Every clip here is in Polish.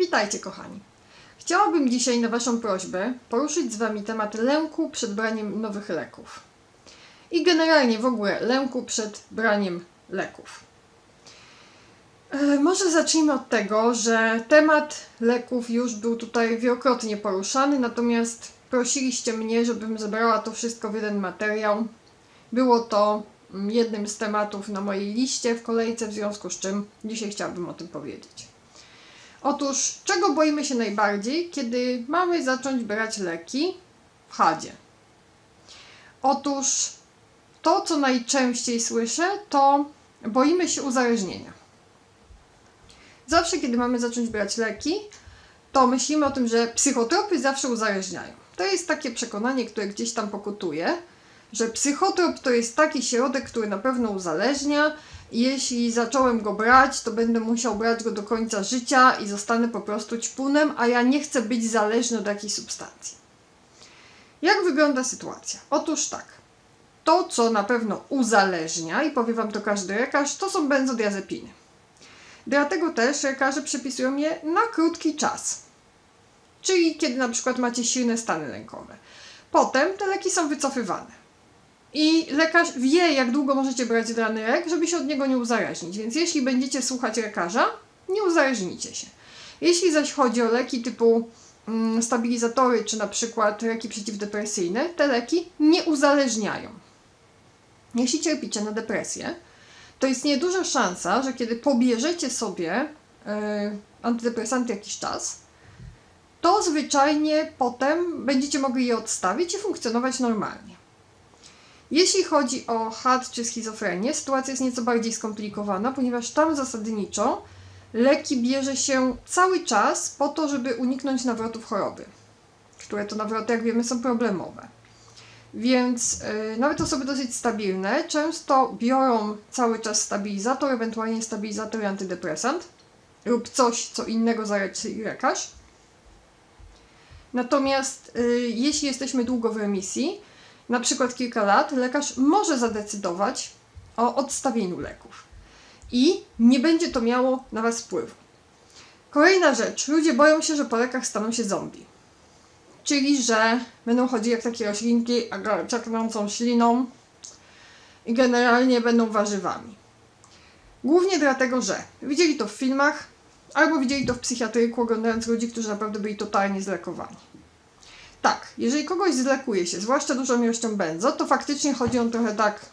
Witajcie, kochani. Chciałabym dzisiaj na Waszą prośbę poruszyć z Wami temat lęku przed braniem nowych leków. I generalnie w ogóle lęku przed braniem leków. E, Może zacznijmy od tego, że temat leków już był tutaj wielokrotnie poruszany, natomiast prosiliście mnie, żebym zebrała to wszystko w jeden materiał. Było to mm, jednym z tematów na mojej liście w kolejce, w związku z czym dzisiaj chciałabym o tym powiedzieć. Otóż, czego boimy się najbardziej, kiedy mamy zacząć brać leki w chadzie? Otóż, to co najczęściej słyszę, to boimy się uzależnienia. Zawsze, kiedy mamy zacząć brać leki, to myślimy o tym, że psychotropy zawsze uzależniają. To jest takie przekonanie, które gdzieś tam pokutuje, że psychotrop to jest taki środek, który na pewno uzależnia. Jeśli zacząłem go brać, to będę musiał brać go do końca życia i zostanę po prostu ćpunem, a ja nie chcę być zależny od jakiejś substancji. Jak wygląda sytuacja? Otóż tak. To, co na pewno uzależnia, i powie Wam to każdy lekarz, to są benzodiazepiny. Dlatego też lekarze przepisują je na krótki czas. Czyli kiedy na przykład macie silne stany lękowe. Potem te leki są wycofywane. I lekarz wie, jak długo możecie brać dany lek, żeby się od niego nie uzależnić. Więc jeśli będziecie słuchać lekarza, nie uzależnicie się. Jeśli zaś chodzi o leki typu mm, stabilizatory, czy na przykład leki przeciwdepresyjne, te leki nie uzależniają. Jeśli cierpicie na depresję, to istnieje duża szansa, że kiedy pobierzecie sobie yy, antydepresanty jakiś czas, to zwyczajnie potem będziecie mogli je odstawić i funkcjonować normalnie. Jeśli chodzi o HAD czy schizofrenię, sytuacja jest nieco bardziej skomplikowana, ponieważ tam zasadniczo leki bierze się cały czas po to, żeby uniknąć nawrotów choroby, które to nawroty, jak wiemy, są problemowe. Więc yy, nawet osoby dosyć stabilne często biorą cały czas stabilizator, ewentualnie stabilizator i antydepresant lub coś, co innego zaleci lekarz. Natomiast yy, jeśli jesteśmy długo w remisji, na przykład kilka lat, lekarz może zadecydować o odstawieniu leków. I nie będzie to miało na Was wpływu. Kolejna rzecz. Ludzie boją się, że po lekach staną się zombie. Czyli, że będą chodzić jak takie roślinki, czaknącą śliną i generalnie będą warzywami. Głównie dlatego, że widzieli to w filmach, albo widzieli to w psychiatryku, oglądając ludzi, którzy naprawdę byli totalnie zlekowani. Tak, jeżeli kogoś zlekuje się, zwłaszcza dużą ilością benzo, to faktycznie chodzi on trochę tak.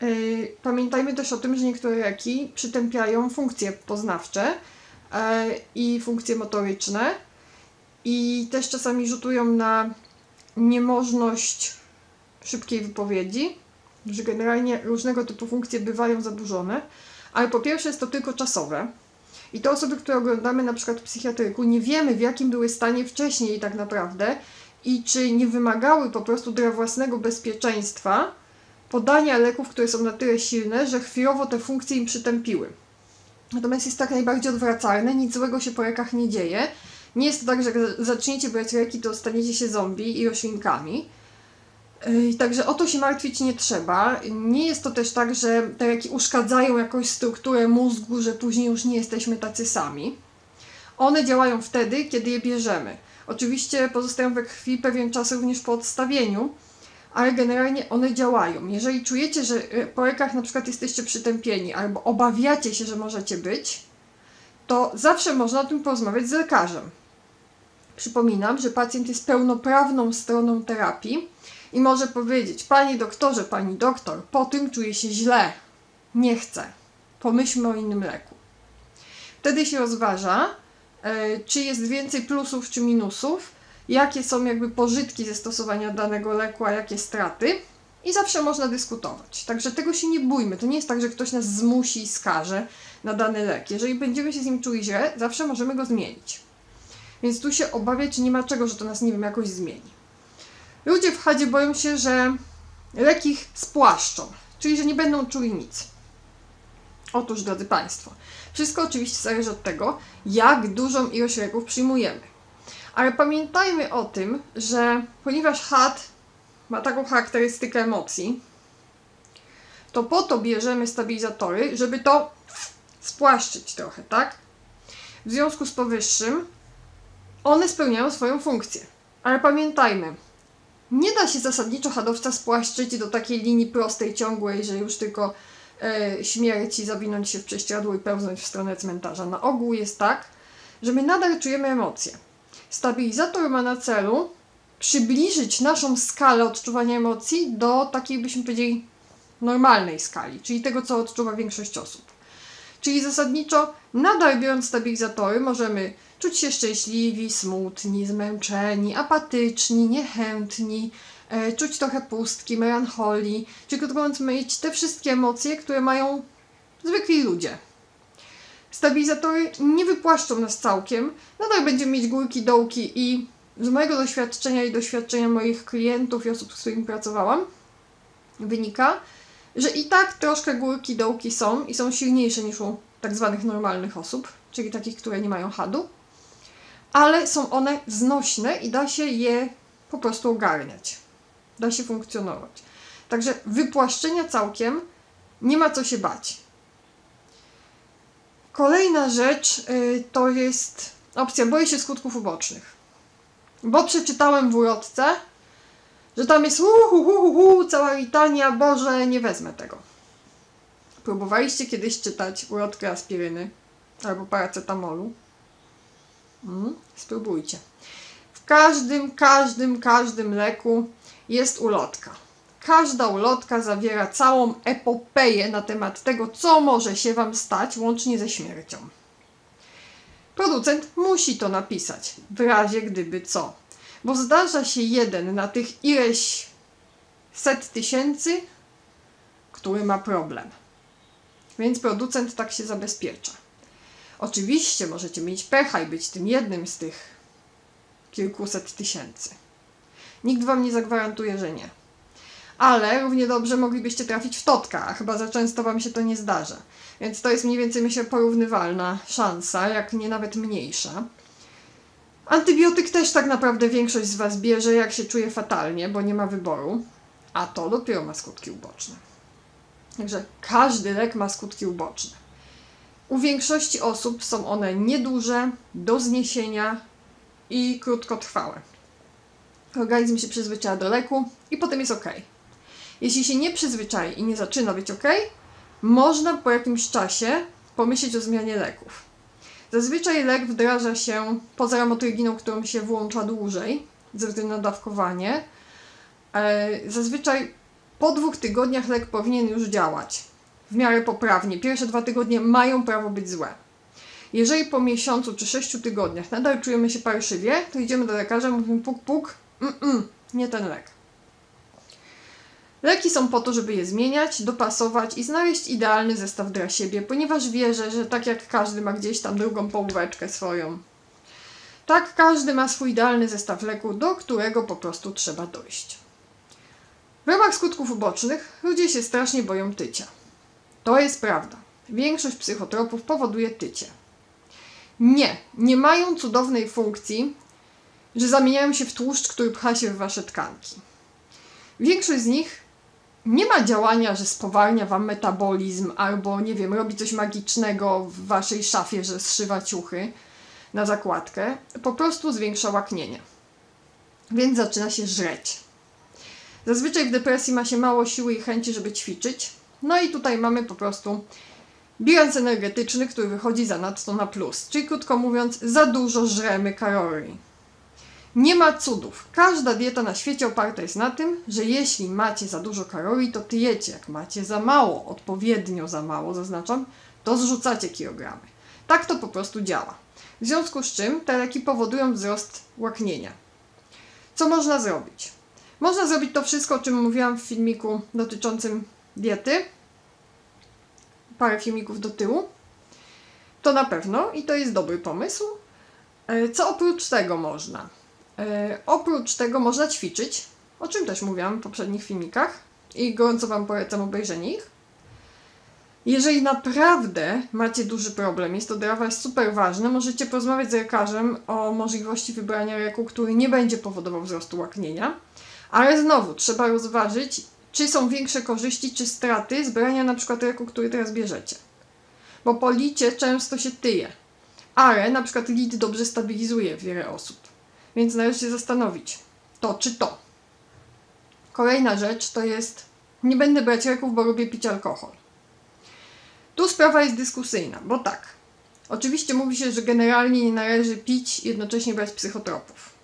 Yy, pamiętajmy też o tym, że niektóre leki przytępiają funkcje poznawcze yy, i funkcje motoryczne i też czasami rzutują na niemożność szybkiej wypowiedzi, że generalnie różnego typu funkcje bywają zaburzone ale po pierwsze jest to tylko czasowe. I te osoby, które oglądamy na przykład w psychiatryku, nie wiemy w jakim były stanie wcześniej tak naprawdę i czy nie wymagały po prostu dla własnego bezpieczeństwa podania leków, które są na tyle silne, że chwilowo te funkcje im przytępiły. Natomiast jest tak najbardziej odwracalne, nic złego się po lekach nie dzieje. Nie jest to tak, że jak zaczniecie brać leki, to staniecie się zombie i roślinkami. Także o to się martwić nie trzeba. Nie jest to też tak, że te leki uszkadzają jakąś strukturę mózgu, że później już nie jesteśmy tacy sami. One działają wtedy, kiedy je bierzemy. Oczywiście pozostają we krwi pewien czas również po odstawieniu, ale generalnie one działają. Jeżeli czujecie, że yy, po lekach na przykład jesteście przytępieni albo obawiacie się, że możecie być, to zawsze można o tym porozmawiać z lekarzem. Przypominam, że pacjent jest pełnoprawną stroną terapii i może powiedzieć: Panie doktorze, pani doktor, po tym czuję się źle, nie chcę, pomyślmy o innym leku. Wtedy się rozważa, e, czy jest więcej plusów czy minusów, jakie są jakby pożytki ze stosowania danego leku, a jakie straty. I zawsze można dyskutować. Także tego się nie bójmy. To nie jest tak, że ktoś nas zmusi i skaże na dany lek. Jeżeli będziemy się z nim czuli źle, zawsze możemy go zmienić. Więc tu się obawiać nie ma czego, że to nas, nie wiem, jakoś zmieni. Ludzie w chadzie boją się, że leki ich spłaszczą, czyli że nie będą czuli nic. Otóż, drodzy Państwo, wszystko oczywiście zależy od tego, jak dużą ilość leków przyjmujemy. Ale pamiętajmy o tym, że ponieważ had ma taką charakterystykę emocji, to po to bierzemy stabilizatory, żeby to spłaszczyć trochę, tak? W związku z powyższym one spełniają swoją funkcję. Ale pamiętajmy, nie da się zasadniczo hadowca spłaszczyć do takiej linii prostej, ciągłej, że już tylko e, śmierci zawinąć się w prześcieradło i pełznąć w stronę cmentarza. Na ogół jest tak, że my nadal czujemy emocje. Stabilizator ma na celu przybliżyć naszą skalę odczuwania emocji do takiej, byśmy powiedzieli, normalnej skali, czyli tego, co odczuwa większość osób. Czyli zasadniczo, nadal biorąc stabilizatory, możemy czuć się szczęśliwi, smutni, zmęczeni, apatyczni, niechętni, e, czuć trochę pustki, melancholii, czyli krótko mówiąc, mieć te wszystkie emocje, które mają zwykli ludzie. Stabilizatory nie wypłaszczą nas całkiem, nadal będziemy mieć górki, dołki i z mojego doświadczenia i doświadczenia moich klientów i osób, z którymi pracowałam, wynika, że i tak troszkę górki, dołki są i są silniejsze niż u tak zwanych normalnych osób, czyli takich, które nie mają hadu, ale są one znośne i da się je po prostu ogarniać. Da się funkcjonować. Także wypłaszczenia całkiem nie ma co się bać. Kolejna rzecz y, to jest opcja boję się skutków ubocznych. Bo przeczytałem w ulotce, że tam jest uhu, hu, hu, cała litania, Boże, nie wezmę tego. Próbowaliście kiedyś czytać ulotkę aspiryny albo paracetamolu? Mm, spróbujcie. W każdym, każdym, każdym leku jest ulotka. Każda ulotka zawiera całą epopeję na temat tego, co może się Wam stać, łącznie ze śmiercią. Producent musi to napisać, w razie gdyby co. Bo zdarza się jeden na tych ileś set tysięcy, który ma problem. Więc producent tak się zabezpiecza. Oczywiście możecie mieć pecha i być tym jednym z tych kilkuset tysięcy. Nikt wam nie zagwarantuje, że nie. Ale równie dobrze moglibyście trafić w totka, a chyba za często wam się to nie zdarza. Więc to jest mniej więcej, myślę, porównywalna szansa, jak nie nawet mniejsza. Antybiotyk też tak naprawdę większość z Was bierze, jak się czuje fatalnie, bo nie ma wyboru, a to dopiero ma skutki uboczne. Także każdy lek ma skutki uboczne. U większości osób są one nieduże, do zniesienia i krótkotrwałe. Organizm się przyzwyczaja do leku i potem jest ok. Jeśli się nie przyzwyczai i nie zaczyna być ok, można po jakimś czasie pomyśleć o zmianie leków. Zazwyczaj lek wdraża się poza ramotryginą, którą się włącza dłużej, ze względu na dawkowanie. E, Zazwyczaj po dwóch tygodniach lek powinien już działać w miarę poprawnie. Pierwsze dwa tygodnie mają prawo być złe. Jeżeli po miesiącu czy sześciu tygodniach nadal czujemy się parszywie, to idziemy do lekarza, mówimy puk puk, mm, mm, nie ten lek. Leki są po to, żeby je zmieniać, dopasować i znaleźć idealny zestaw dla siebie, ponieważ wierzę, że tak jak każdy ma gdzieś tam drugą połóweczkę swoją, tak każdy ma swój idealny zestaw leku, do którego po prostu trzeba dojść. W ramach skutków ubocznych ludzie się strasznie boją tycia. To jest prawda. Większość psychotropów powoduje tycie. Nie, nie mają cudownej funkcji, że zamieniają się w tłuszcz, który pcha się w wasze tkanki. Większość z nich nie ma działania, że spowalnia wam metabolizm albo, nie wiem, robi coś magicznego w waszej szafie, że zszywa ciuchy na zakładkę. Po prostu zwiększa łaknienie. Więc zaczyna się żreć. Zazwyczaj w depresji ma się mało siły i chęci, żeby ćwiczyć. No i tutaj mamy po prostu bilans energetyczny, który wychodzi zanadto na plus. Czyli krótko mówiąc, za dużo żremy kalorii. Nie ma cudów. Każda dieta na świecie oparta jest na tym, że jeśli macie za dużo kalorii, to tyjecie. Jak macie za mało, odpowiednio za mało, zaznaczam, to zrzucacie kilogramy. Tak to po prostu działa. W związku z czym te leki powodują wzrost łaknienia. Co można zrobić? Można zrobić to wszystko, o czym mówiłam w filmiku dotyczącym diety. Parę filmików do tyłu. To na pewno i to jest dobry pomysł. E, Co oprócz tego można? E, oprócz tego można ćwiczyć, o czym też mówiłam w poprzednich filmikach i gorąco Wam polecam obejrzenie ich. Jeżeli naprawdę macie duży problem, jest to dla Was super ważne, możecie porozmawiać z lekarzem o możliwości wybrania leku, który nie będzie powodował wzrostu łaknienia, ale znowu trzeba rozważyć, czy są większe korzyści, czy straty z brania na przykład leku, który teraz bierzecie. Bo po licie często się tyje, ale na przykład lit dobrze stabilizuje wiele osób. Więc należy się zastanowić, to czy to. Kolejna rzecz to jest, nie będę brać leków, bo lubię pić alkohol. Tu sprawa jest dyskusyjna, bo tak, oczywiście mówi się, że generalnie nie należy pić jednocześnie brać psychotropów.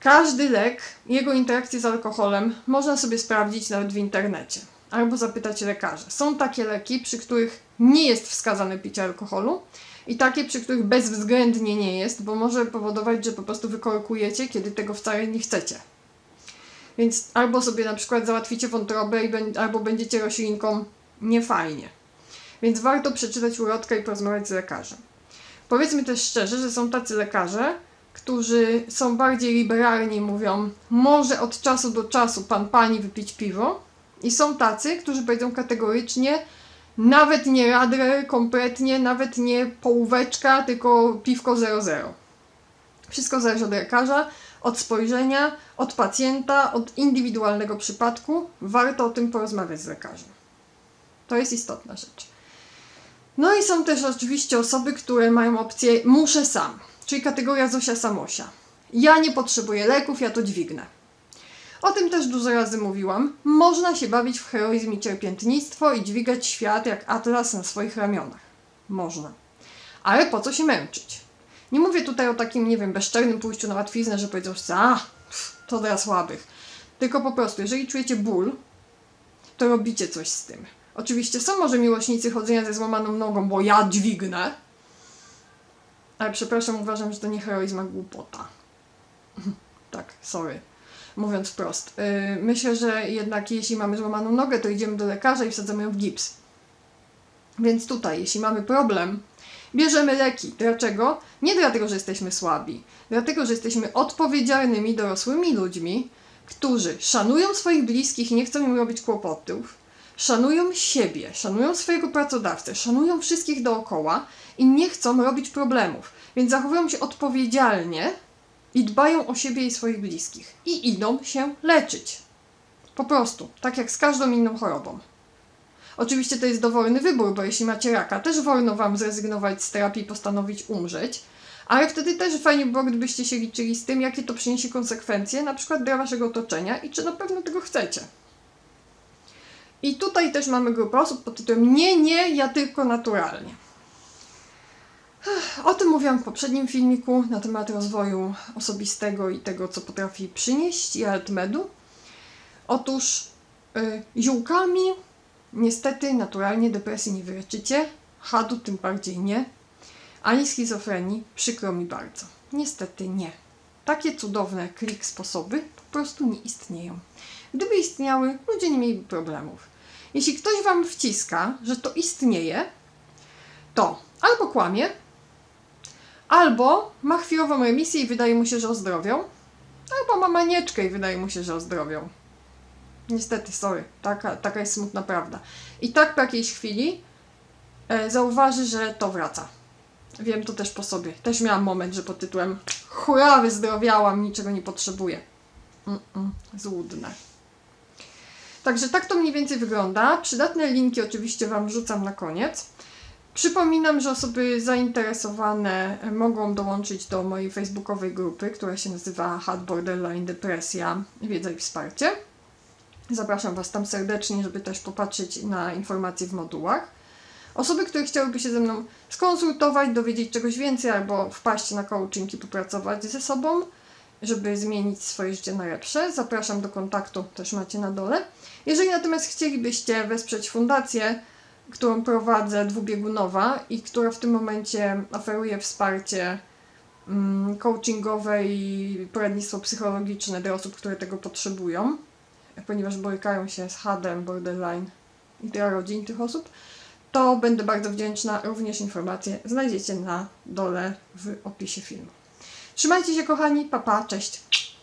Każdy lek, jego interakcję z alkoholem można sobie sprawdzić nawet w internecie albo zapytać lekarza. Są takie leki, przy których nie jest wskazane picie alkoholu i takie, przy których bezwzględnie nie jest, bo może powodować, że po prostu wykorkujecie, kiedy tego wcale nie chcecie. Więc albo sobie na przykład załatwicie wątrobę albo będziecie roślinką niefajnie. Więc warto przeczytać ulotkę i porozmawiać z lekarzem. Powiedzmy też szczerze, że są tacy lekarze, którzy są bardziej liberalni, mówią, może od czasu do czasu pan pani wypić piwo. I są tacy, którzy powiedzą kategorycznie, nawet nie radler kompletnie, nawet nie połóweczka, tylko piwko 00. Wszystko zależy od lekarza, od spojrzenia, od pacjenta, od indywidualnego przypadku. Warto o tym porozmawiać z lekarzem. To jest istotna rzecz. No i są też oczywiście osoby, które mają opcję muszę sam, czyli kategoria Zosia Samosia. Ja nie potrzebuję leków, ja to dźwignę. O tym też dużo razy mówiłam. Można się bawić w heroizm i cierpiętnictwo i dźwigać świat jak atlas na swoich ramionach. Można. Ale po co się męczyć? Nie mówię tutaj o takim, nie wiem, bezczelnym pójściu na łatwiznę, że powiedzą sobie, a, to dla słabych. Tylko po prostu, jeżeli czujecie ból, to robicie coś z tym. Oczywiście są może miłośnicy chodzenia ze złamaną nogą, bo ja dźwignę. Ale przepraszam, uważam, że to nie heroizm, a głupota. tak, sorry. Mówiąc wprost. Yy, myślę, że jednak jeśli mamy złamaną nogę, to idziemy do lekarza i wsadzamy ją w gips. Więc tutaj, jeśli mamy problem, bierzemy leki. Dlaczego? Nie dlatego, że jesteśmy słabi. Dlatego, że jesteśmy odpowiedzialnymi, dorosłymi ludźmi, którzy szanują swoich bliskich i nie chcą im robić kłopotów, szanują siebie, szanują swojego pracodawcę, szanują wszystkich dookoła i nie chcą robić problemów. Więc zachowują się odpowiedzialnie i dbają o siebie i swoich bliskich. I idą się leczyć. Po prostu, tak jak z każdą inną chorobą. Oczywiście to jest dowolny wybór, bo jeśli macie raka, też wolno Wam zrezygnować z terapii i postanowić umrzeć, ale wtedy też fajnie by było, gdybyście się liczyli z tym, jakie to przyniesie konsekwencje, na przykład dla Waszego otoczenia i czy na pewno tego chcecie. I tutaj też mamy grupę osób pod tytułem Nie, nie, ja tylko naturalnie. O tym mówiłam w poprzednim filmiku na temat rozwoju osobistego i tego, co potrafi przynieść i altmedu. Otóż y, ziółkami niestety naturalnie depresji nie wyleczycie, hadu tym bardziej nie, ani schizofrenii, przykro mi bardzo. Niestety nie. Takie cudowne klik sposoby po prostu nie istnieją. Gdyby istniały, ludzie nie mieliby problemów. Jeśli ktoś Wam wciska, że to istnieje, to albo kłamie, albo ma chwilową remisję i wydaje mu się, że ozdrowią, albo ma manieczkę i wydaje mu się, że ozdrowią. Niestety, sorry, taka, taka jest smutna prawda. I tak po jakiejś chwili e, zauważy, że to wraca. Wiem to też po sobie. Też miałam moment, że pod tytułem hurra, wyzdrowiałam, niczego nie potrzebuję. Mm-mm, złudne. Także tak to mniej więcej wygląda. Przydatne linki oczywiście Wam wrzucam na koniec. Przypominam, że osoby zainteresowane mogą dołączyć do mojej facebookowej grupy, która się nazywa Hard Borderline Depresja, Wiedza i Wsparcie. Zapraszam Was tam serdecznie, żeby też popatrzeć na informacje w modułach. Osoby, które chciałyby się ze mną skonsultować, dowiedzieć czegoś więcej albo wpaść na coaching i popracować ze sobą, żeby zmienić swoje życie na lepsze, zapraszam do kontaktu, też macie na dole. Jeżeli natomiast chcielibyście wesprzeć fundację, którą prowadzę, dwubiegunowa i która w tym momencie oferuje wsparcie mm, coachingowe i poradnictwo psychologiczne dla osób, które tego potrzebują, ponieważ borykają się z hadem, borderline i dla rodzin tych osób, to będę bardzo wdzięczna. Również informacje znajdziecie na dole w opisie filmu. Trzymajcie się kochani, papa, pa, cześć!